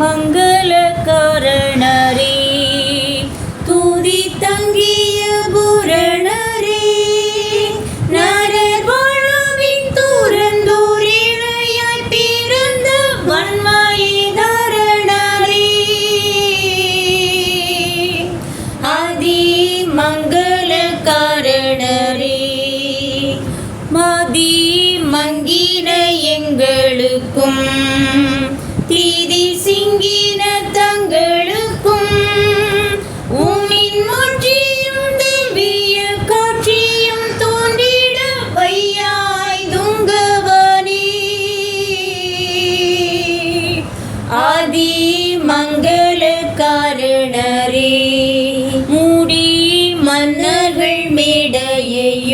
மங்கு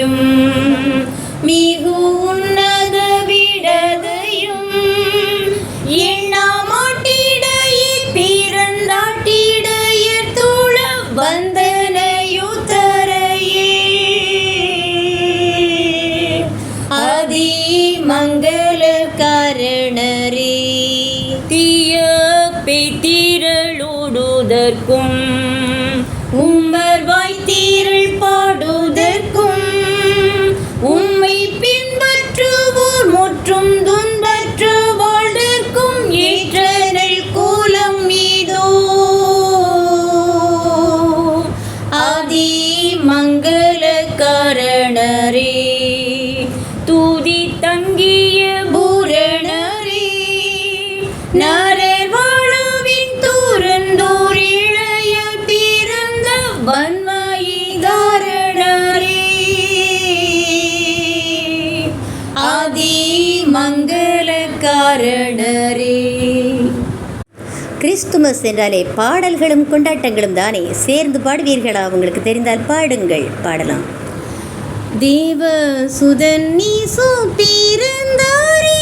மேடையையும் மிகு உன்னத விடதையும் எண்ணாமாட்டிடையே பிறந்தாட்டிடையர் தூள வந்தனையுத்தரையே. ஆதி மங்கள காரணரே தீய பெத்திரளோடுதற்கும் உம்பர் வாய்த்தீரள் பா கிறிஸ்துமஸ் என்றாலே பாடல்களும் கொண்டாட்டங்களும் தானே. சேர்ந்து பாடுவீர்களா? உங்களுக்கு தெரிந்தால் பாடுங்கள். பாடலாம். தேவ சுதன் நீ பிறந்தாரே.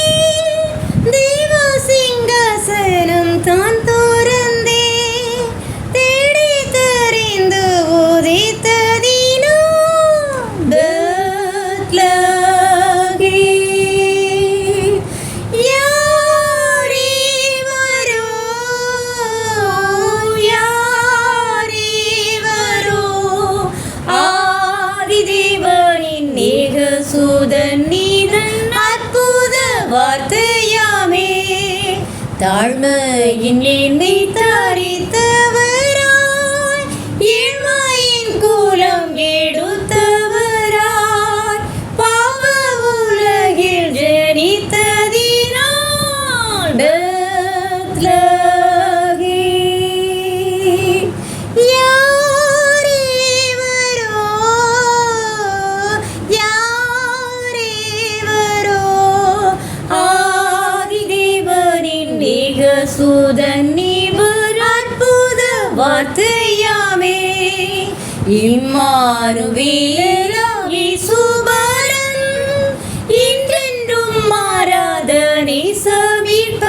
தாழ்மையின் என்னை தரித்தவராய் ஏழ்மையின் கூலம் எடுத்தவராய் பாவ உலகில் மேகசூதன் இவர் அற்புத வார்த்தையாமே இம்மானுவேலாகி சுபரன் இன்றென்றும் மாறாதனை சபிப்ப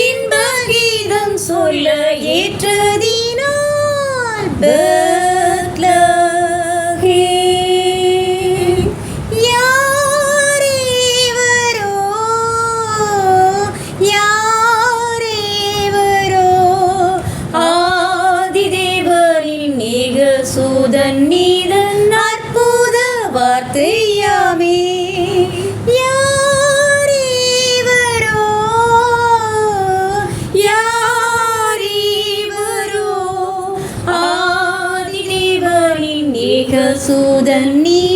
இன்பகீதம் சொல்ல ஏற்றதினால் பெத்லகே. வார்த்தையாமே யாரேவரோ, யாரேவரோ, ஆதிதேவனின் ஏகசூதன் நீதன்